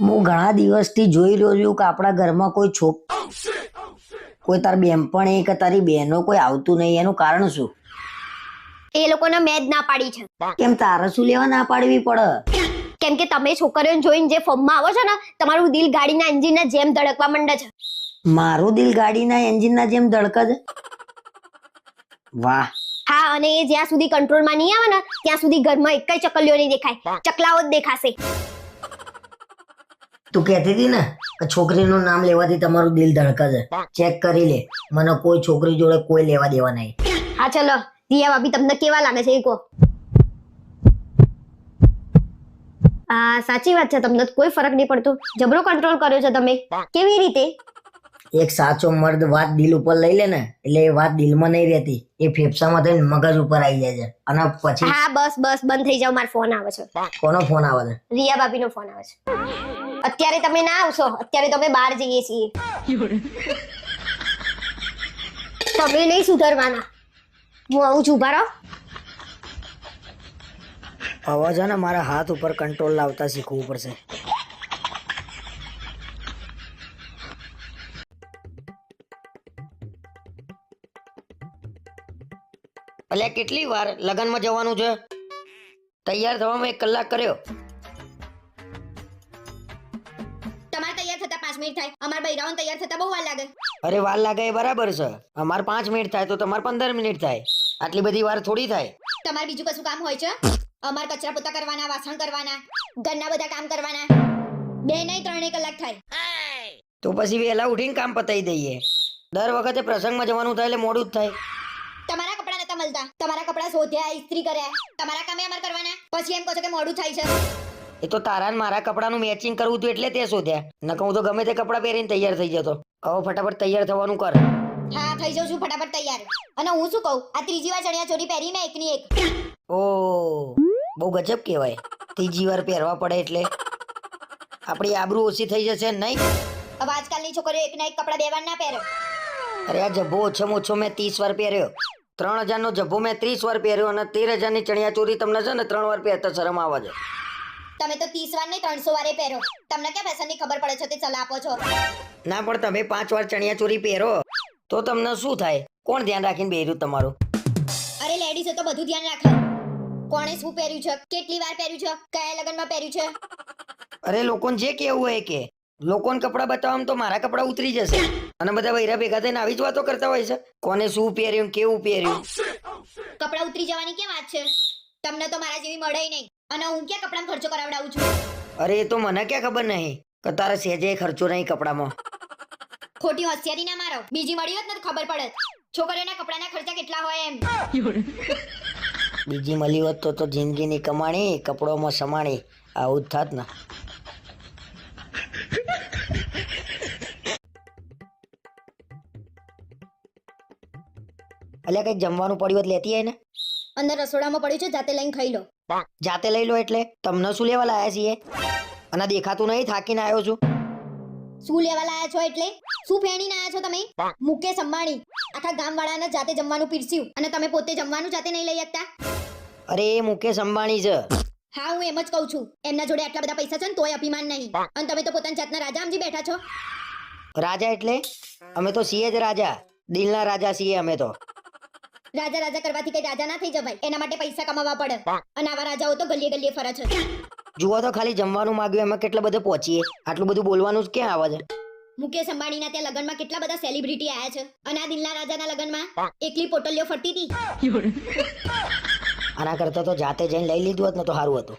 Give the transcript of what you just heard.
હું ઘણા દિવસથી જોઈ રહ્યો છું કે આપણા ઘરમાં કોઈ છોક કોઈ તાર એ કે તારી બહેનો કોઈ આવતું નહીં. એનું કારણ શું? એ લોકોને મેં જ ના પાડી છે. કેમ તારે શું લેવા ના પાડવી પડે? કેમ કે તમે છોકરીઓને જોઈને જે ફોર્મમાં આવો છો ને તમારું દિલ ગાડીના એન્જિનના જેમ ધડકવા માંડે છે. મારું દિલ ગાડીના એન્જિનના જેમ ધડકે છે? વાહ. હા અને એ જ્યાં સુધી કંટ્રોલમાં નહીં આવે ને ત્યાં સુધી ઘરમાં એક જ ચકલીઓ નહીં દેખાય. ચકલાઓ જ દેખાશે. તું કહેતી હતી ને કે છોકરીનું નામ લેવાથી તમારું દિલ ધડકે છે ચેક કરી લે. મને કોઈ છોકરી જોડે કોઈ લેવા દેવા નહીં. હા ચલો. દિયા ભાભી તમને કેવા લાગે છે એ કહો. આ સાચી વાત છે તમને કોઈ ફરક નહીં પડતો. જબરો કંટ્રોલ કર્યો છે તમે. કેવી રીતે? એક સાચો મર્દ વાત દિલ ઉપર લઈ લે ને એટલે એ વાત દિલમાં નહીં રહેતી. એ ફેફસામાં થઈને મગજ ઉપર આવી જાય છે. અને પછી હા બસ બસ બંધ થઈ જાવ મારો ફોન આવે છે. કોનો ફોન આવે છે? રિયા ભાભીનો ફોન આવે છે. અત્યારે તમે ના આવશો અત્યારે તમે બહાર જઈએ છીએ. તમે નહીં સુધરવાના. હું આવું છું ઊભા રહો. છે ને મારા હાથ ઉપર કંટ્રોલ લાવતા શીખવું પડશે. અલ્યા કેટલી વાર લગ્નમાં જવાનું છે. તૈયાર થવામાં એક કલાક કર્યો. તમારે તૈયાર થતા પાંચ મિનિટ થાય. અમારા બૈરાઓને તૈયાર થતા બહુ વાર લાગે. અરે વાર લાગે એ બરાબર છે. અમારે પાંચ મિનિટ થાય તો તમારે પંદર મિનિટ થાય. આટલી બધી વાર થોડી થાય. તમારે બીજું કશું કામ હોય છે? અમારે કચરા પોતા કરવાના વાસણ કરવાના ઘરના બધા કામ કરવાના. બે નહીં ત્રણેય કલાક થાય. તો પછી વહેલા ઉઠીને કામ પતાવી દઈએ. દર વખતે પ્રસંગમાં જવાનું થાય એટલે મોડું જ થાય. મળતા. તમારા કપડા શોધ્યા ઇસ્ત્રી કર્યા. તમારા કામે અમાર કરવાના. પછી એમ કહો છો કે મોડું થાય છે. એ તો તારા ને મારા કપડાનું મેચિંગ કરવું હતું એટલે તે શોધ્યા. નકર હું તો ગમે તે કપડાં પહેરીને તૈયાર થઈ જતો. હવે ફટાફટ તૈયાર થવાનું કર. હા થઈ જાઉં છું ફટાફટ તૈયાર. અને હું શું કહું? આ ત્રીજી વાર ચણિયા ચોરી પહેરી મેં એકની એક. ઓ બહુ ગજબ કહેવાય. ત્રીજી વાર પહેરવા પડે એટલે. આપણી આબરૂ ઓછી થઈ જશે નહીં? હવે આજકાલની છોકરીઓ એક ના એક કપડા દેવાના ના પહેરે. અરે આ જબ્બો ઓછામાં ઓછો મેં ત્રીસ વાર પહેર્યો. ત્રણ હજારનો જભ્ભો મેં ત્રીસ વાર પહેર્યો અને તેર હજારની ચણિયા ચોરી તમને છે ને ત્રણ વાર પહેરતા શરમ આવે છે. તમે તો ત્રીસ વાર નહીં ત્રણસો વારે પહેરો. તમને ક્યાં ફેશનની ખબર પડે છે તે સલાહ આપો છો? ના પણ તમે પાંચ વાર ચણિયા ચોરી પહેરો તો તમને શું થાય? કોણ ધ્યાન રાખીને બેર્યું તમારું? અરે લેડીઝે તો બધું ધ્યાન રાખે. કોણે શું પહેર્યું છે? કેટલી વાર પહેર્યું છે? કયા લગ્નમાં પહેર્યું છે? અરે લોકોને જે કેવું હોય કે. લોકોને કપડાં બતાવવામાં તો મારા કપડાં ઉતરી જશે. અને બધા વૈરા ભેગા થઈને આવી જ વાતો કરતા હોય છે. કોને શું પહેર્યું કેવું પહેર્યું? કપડા ઉતરી જવાની કેમ વાત છે? તમને તો મારા જેવી મળે નહીં. અને હું ક્યાં કપડામાં ખર્ચો કરાવડાવું છું? અરે એ તો મને ક્યાં ખબર નહીં કે તારા સેજે ખર્ચો નહીં કપડામાં. ખોટી હોશિયારી ના મારો. બીજી મળી હોત ને તો ખબર પડે છોકરીઓના કપડાના ખર્ચા કેટલા હોય એમ. બીજી મળી હોત તો તો જિંદગીની કમાણી કપડોમાં સમાણી. આવું જ થાત ને. અલ્યા કંઈક જમવાનું પડ્યું હોત લેતી આય ને. અંદર રસોડામાં પડ્યું છે જાતે લઈને ખાઈ લો. જાતે લઈ લો એટલે. તમને શું લેવા લાયા છીએ? અને દેખાતું નહીં થાકીને આવ્યો છું. શું લેવા લાયા છો એટલે? શું ફેણીને આયા છો તમે? મુકેશ અંબાણી આખા ગામવાળાને જાતે જમવાનું પીરસ્યું અને તમે પોતે જમવાનું જાતે નહીં લઈ શકતા? અરે એ મુકેશ અંબાણી છે. હા હું એમ જ કહું છું. એમના જોડે આટલા બધા પૈસા છે ને તોય અભિમાન નહીં. અને તમે તો પોતાની જાતના રાજા સમજી બેઠા છો. રાજા એટલે? અમે તો છીએ જ રાજા. દિલના રાજા છીએ અમે તો. રાજા રાજા કરવાથી કઈ રાજા ના થઈ જવાય. એના માટે પૈસા કમાવા પડે. અને આવા રાજાઓ તો ગલીએ ગલીએ ફરે છે. જુઓ તો ખાલી જમવાનું માંગ્યું એમાં કેટલા બધે પહોંચીએ. આટલું બધું બોલવાનું જ ક્યાં આવે છે? મુકેશ અંબાણીના ત્યાં લગ્નમાં કેટલા બધા સેલિબ્રિટી આયા છે. અને આ દિલના રાજાના લગ્નમાં એકલી પોટલીઓ ફરતી હતી. આના કરતા તો જાતે જઈને લઈ લીધું હોત ને તો સારું હતું.